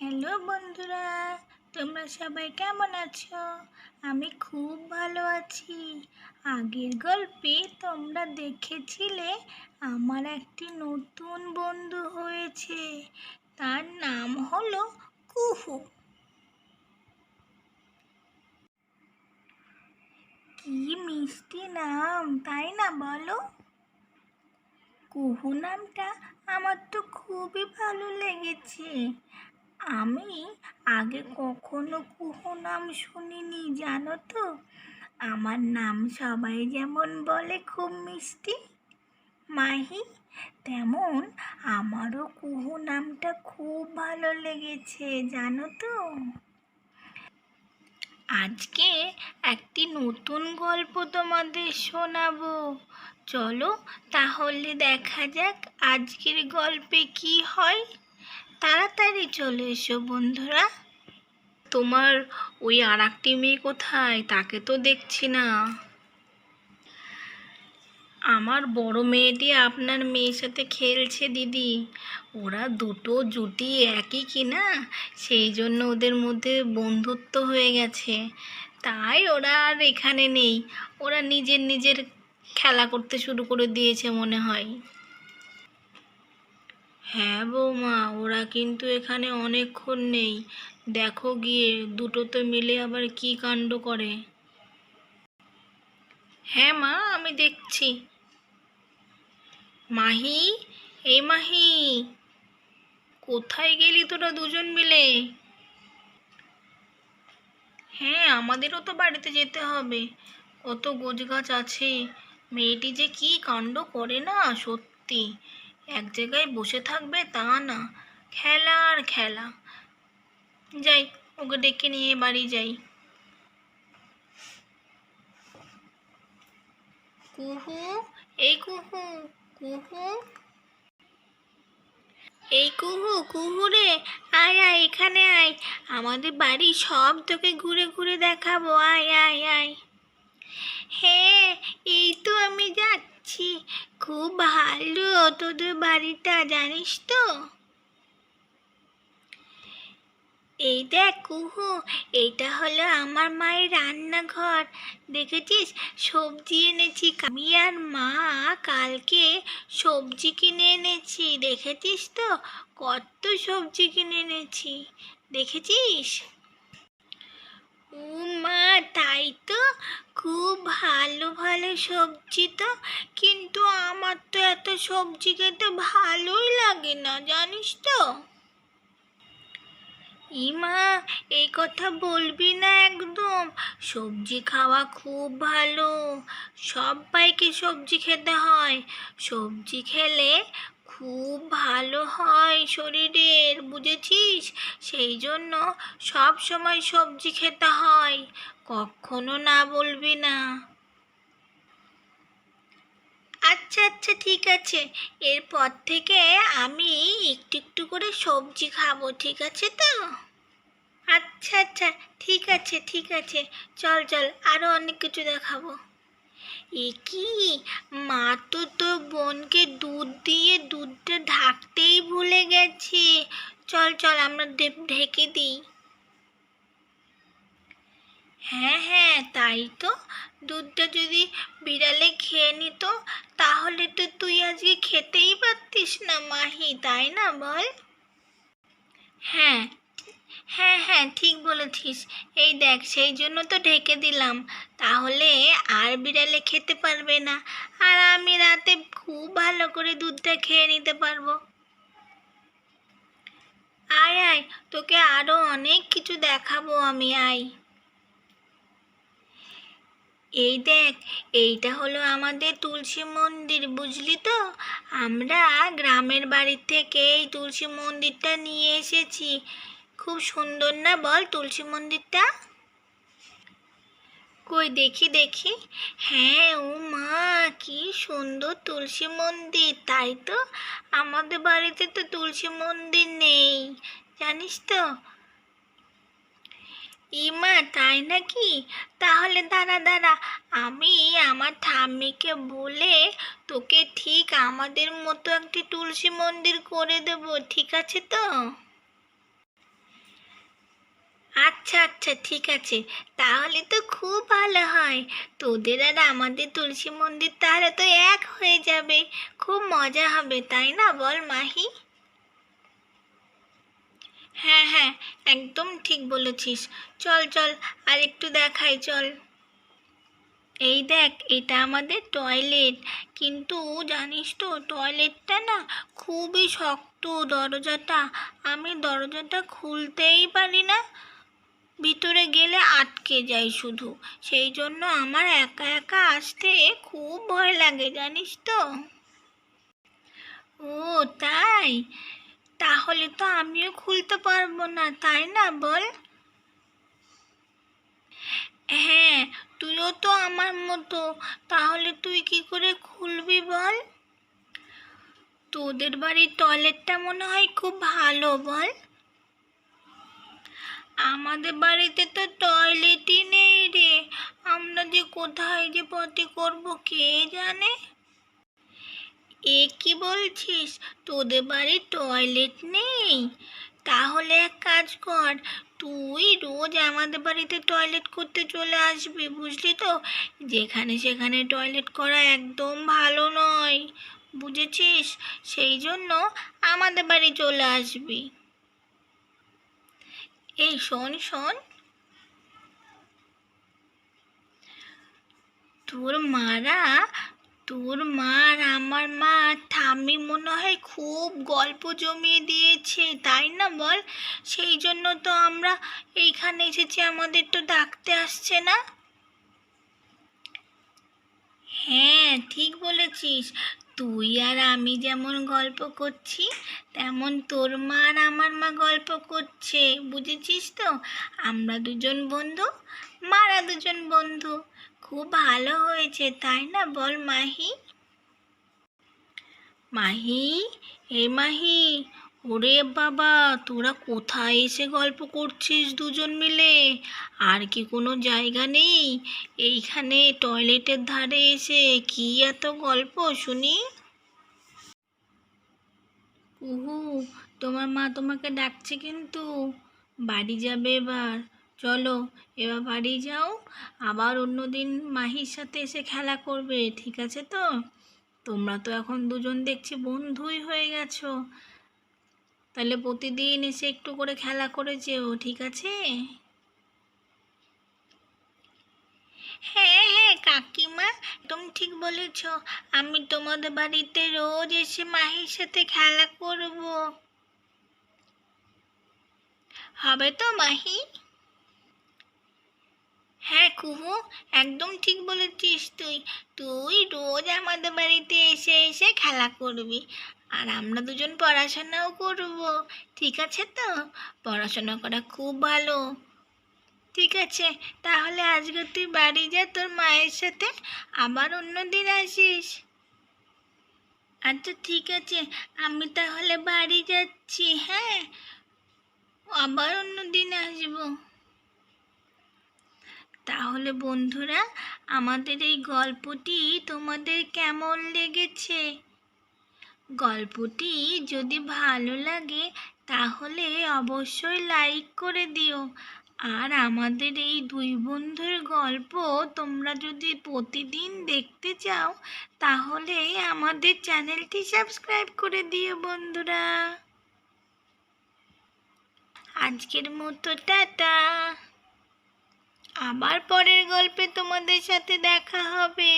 Hello বন্ধুরা, তোমরা সবাই কেমন আছো? আমি খুব ভালো আছি। আগের গল্পে তোমরা দেখেছিলে, আমার একটি নতুন বন্ধু হয়েছে। তার নাম হলো কুহু। কি মিষ্টি নাম, তাই না বলো? কুহু নামটা আমার তো খুবই ভালো লেগেছে। আমি আগে কখনো কুহু নাম শুনিনি, জানো তো? আমার নাম সবাই যেমন বলে, খুব মিষ্টি। মাহি, তেমন আমারও কুহু নামটা খুব ভালো লেগেছে, জানো তো? আজকে একটি নতুন গল্প তোমাদের শোনাবো। চলো তাহলে দেখা যাক আজকের গল্পে কি হয়। তাড়াতাড়ি চলে এসো, বন্ধুরা। তোমার ওই আর একটি মেয়ে কোথায়? তাকে তো দেখছি না। আমার বড় মেয়েটি আপনার মেয়ের সাথে খেলছে, দিদি। ওরা দুটো জুটি একই কি না সেই জন্য ওদের মধ্যে বন্ধুত্ব হয়ে গেছে। তাই ওরা আর এখানে নেই। ওরা নিজের নিজের খেলা করতে শুরু করে দিয়েছে, মনে হয়। হ্যাঁ বৌমা, ওরা কিন্তু এখানে অনেকক্ষণ নেই। দেখো গিয়ে, দুটো তো মিলে আবার কি কাণ্ড করে। হ্যাঁ মা, আমি দেখছি। মাহি, এই মাহি, কোথায় গেলি তোরা দুজন মিলে? হ্যাঁ আমাদেরও তো বাড়িতে যেতে হবে। কত গোছ গাছ আছে। মেয়েটি যে কি কাণ্ড করে না, সত্যি। এক জায়গায় বসে থাকবে তা না। খেলা আর খেলা। যাই, ওকে ডেকে নিয়ে বাড়ি যাই। কুহু, এই কুহু কুহু। এই কুহু কুহু রে, আয় আয়, এখানে আয়। আমাদের বাড়ি সব তোকে ঘুরে ঘুরে দেখাবো। আয় আয় আয়। হ্যাঁ এই তো আমি যাচ্ছি। খুব ভালো তোদের বাড়িটা, জানিস তো? এই দেখ কুহু, এইটা হলো আমার মায়ের রান্নাঘর। দেখেছিস? সবজি এনেছি আমি আর মা কালকে সবজি কিনে এনেছি। দেখেছিস তো? কত সবজি কিনে এনেছি। দেখেছিস? ও মা, তাই তো? খুব ভালো ভালো সবজি তো। কিন্তু আমার তো এত সবজি খেতে ভালোই লাগে না, জানিস তো। ইমা, এই কথা বলবি না একদম। সবজি খাওয়া খুব ভালো। সবাইকে সবজি খেতে হয়। সবজি খেলে খুব ভালো হয় শরীরের, বুঝেছিস? সেই জন্য সব সময় সবজি খেতে হয়, কখনো না বলবি না। আচ্ছা আচ্ছা ঠিক আছে। এরপর থেকে আমি একটু একটু করে সবজি খাব, ঠিক আছে তো? আচ্ছা আচ্ছা ঠিক আছে ঠিক আছে। চল চল আরও অনেক কিছু দেখাবো। এ কি? মা তো তোর বোনকে দুধ দিয়ে দুধটা ঢাকতেই ভুলে গেছে। চল চল, আমরা ঢেকে দিই। হ্যাঁ হ্যাঁ তাই তো। দুধটা যদি বিড়ালে খেয়ে নিত, তাহলে তো তুই আজকে খেতেই পারতিস না মাহি, তাই না বল? হ্যাঁ হ্যাঁ হ্যাঁ ঠিক বলেছিস। এই দেখ, সেই জন্য তো ঢেকে দিলাম। তাহলে আর বিড়ালে খেতে পারবে না। আর আমি রাতে খুব ভালো করে দুধটা খেয়ে নিতে পারব। আয় আয়, তোকে আরও অনেক কিছু দেখাবো আমি, আয়। এই দেখ, এইটা হলো আমাদের তুলসী মন্দির, বুঝলি তো? আমরা গ্রামের বাড়ি থেকে এই তুলসী মন্দিরটা নিয়ে এসেছি। খুব সুন্দর না বল তুলসী মন্দিরটা? কই দেখি দেখি। হ্যাঁ ও মা, কি সুন্দর তুলসী মন্দির। তাই তো, আমাদের বাড়িতে তো তুলসী মন্দির নেই, জানিস তো। ইমা তাই নাকি? তাহলে দাঁড়া দাঁড়া। আমি আমার ঠাম্মিকে বলে তোকে ঠিক আমাদের মতো একটি তুলসী মন্দির করে দেব, ঠিক আছে তো? আচ্ছা আচ্ছা ঠিক আছে। তাহলে তো খুব ভালো হয়। তোদের আর আমাদের তুলসী মন্দির তাহলে তো এক হয়ে যাবে। খুব মজা হবে, তাই না? বল মাহি। হ্যাঁ হ্যাঁ একদম ঠিক বলেছিস। চল চল, আর একটু দেখাই, চল। এই দেখ, এটা আমাদের টয়লেট। কিন্তু জানিস তো, টয়লেটটা না খুবই শক্ত দরজাটা। আমি দরজাটা খুলতেই পারি না। ভিতরে গেলে আটকে যাই শুধু। সেই জন্য আমার একা একা আসতে খুব ভয় লাগে, জানিস তো? ও, তাই? তাহলে তো আমিও খুলতে পারব না, তাই না বল? হ্যাঁ তুইও তো আমার মতো। তাহলে তুই কি করে খুলবি বল? তোদের বাড়ির টয়লেটটা মনে হয় খুব ভালো বল। আমাদের বাড়িতে তো টয়লেটই নেই রে। আমরা যে কোথায় যে পটি করব কে জানে? এ কি বলছিস? তোদের বাড়ি টয়লেট নেই? তাহলে এক কাজ কর, তুই রোজ আমাদের বাড়িতে টয়লেট করতে চলে আসবি, বুঝলি তো? যেখানে সেখানে টয়লেট করা একদম ভালো নয়, বুঝেছিস? সেই জন্য আমাদের বাড়ি চলে আসবি। এই শোন শোন। তোর মারা, তোর মা আর আমার মা ঠাম্মি মনে হয় খুব গল্প জমিয়ে দিয়েছে, তাই না বল? সেই জন্য তো আমরা এইখানে এসেছি, আমাদের তো ডাকতে আসছে না। হ্যাঁ ঠিক বলেছিস। তুই আর আমি যেমন গল্প করছি, তেমন তোর মা আর আমার মা গল্প করছে, বুঝেছিস তো? আমরা দুজন বন্ধু, মারা দুজন বন্ধু। খুব ভালো হয়েছে, তাই না বল মাহি? মাহি? এ মাহি ওরে বাবা, তোরা কোথায় এসে গল্প করছিস দুজন মিলে? আর কি কোনো জায়গা নেই? এইখানে টয়লেটের ধারে এসে কি এত গল্প শুনি? উহু, তোমার মা তোমাকে ডাকছে কিন্তু। বাড়ি যাবে এবার। চলো, এবার বাড়ি যাও। আবার অন্যদিন মাহির সাথে এসে খেলা করবে, ঠিক আছে তো? তোমরা তো এখন দুজন দেখছি বন্ধুই হয়ে গেছো। তাহলে প্রতিদিন এসে একটু করে খেলা করে যেও, ঠিক আছে? হ্যাঁ হ্যাঁ কাকিমা, একদম ঠিক বলেছ। আমি তোমাদের বাড়িতে রোজ এসে মাহির সাথে খেলা করব। হবে তো, মাহি? হ্যাঁ কুহু, একদম ঠিক বলেছিস তুই। তুই রোজ আমাদের বাড়িতে এসে এসে খেলা করবি। আর আমরা দুজন পড়াশোনাও করব। ঠিক আছে তো? পড়াশোনা করা খুব ভালো। ঠিক আছে, তাহলে আজকে তুই বাড়ি যা, তোর মায়ের সাথে আবার অন্য দিন আসিস। আচ্ছা ঠিক আছে, আমি তাহলে বাড়ি যাচ্ছি হ্যাঁ? আবার অন্য দিন আসব। তাহলে বন্ধুরা, আমাদের এই গল্পটি তোমাদের কেমন লেগেছে? গল্পটি যদি ভালো লাগে, তাহলে অবশ্যই লাইক করে দিও। আর আমাদের এই দুই বন্ধুর গল্প তোমরা যদি প্রতিদিন দেখতে চাও, তাহলে আমাদের চ্যানেলটি সাবস্ক্রাইব করে দিও বন্ধুরা। আজকের মতো টাটা। আবার পরের গল্পে তোমাদের সাথে দেখা হবে।